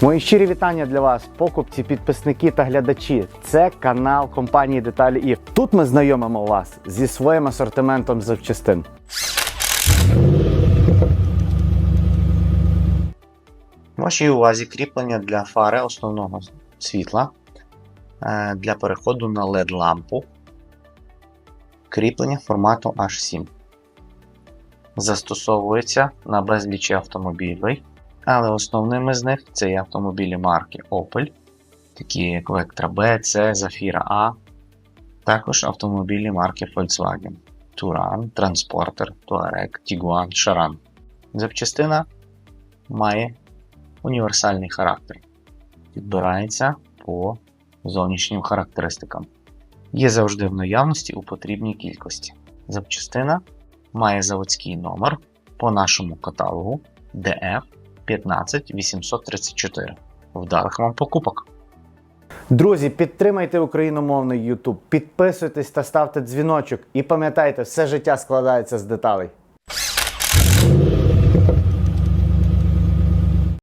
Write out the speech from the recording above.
Мої щирі вітання для вас, покупці, підписники та глядачі. Це канал компанії Деталі ІФ. Тут ми знайомимо вас зі своїм асортиментом запчастин. Вашій увазі кріплення для фари основного світла е, для переходу на LED-лампу. Кріплення формату H7. Застосовується на безлічі автомобілів, але основними з них це є автомобілі марки Opel, такі як Vectra B, C, Zafira A, також автомобілі марки Volkswagen, Touran, Transporter, Touareg, Tiguan, Charan. Запчастина має універсальний характер. Підбирається по зовнішнім характеристикам. Є завжди в наявності у потрібній кількості. Запчастина має заводський номер по нашому каталогу DF 15834. Вдалих вам покупок! Друзі, підтримайте україномовний YouTube, підписуйтесь та ставте дзвіночок. І пам'ятайте, все життя складається з деталей.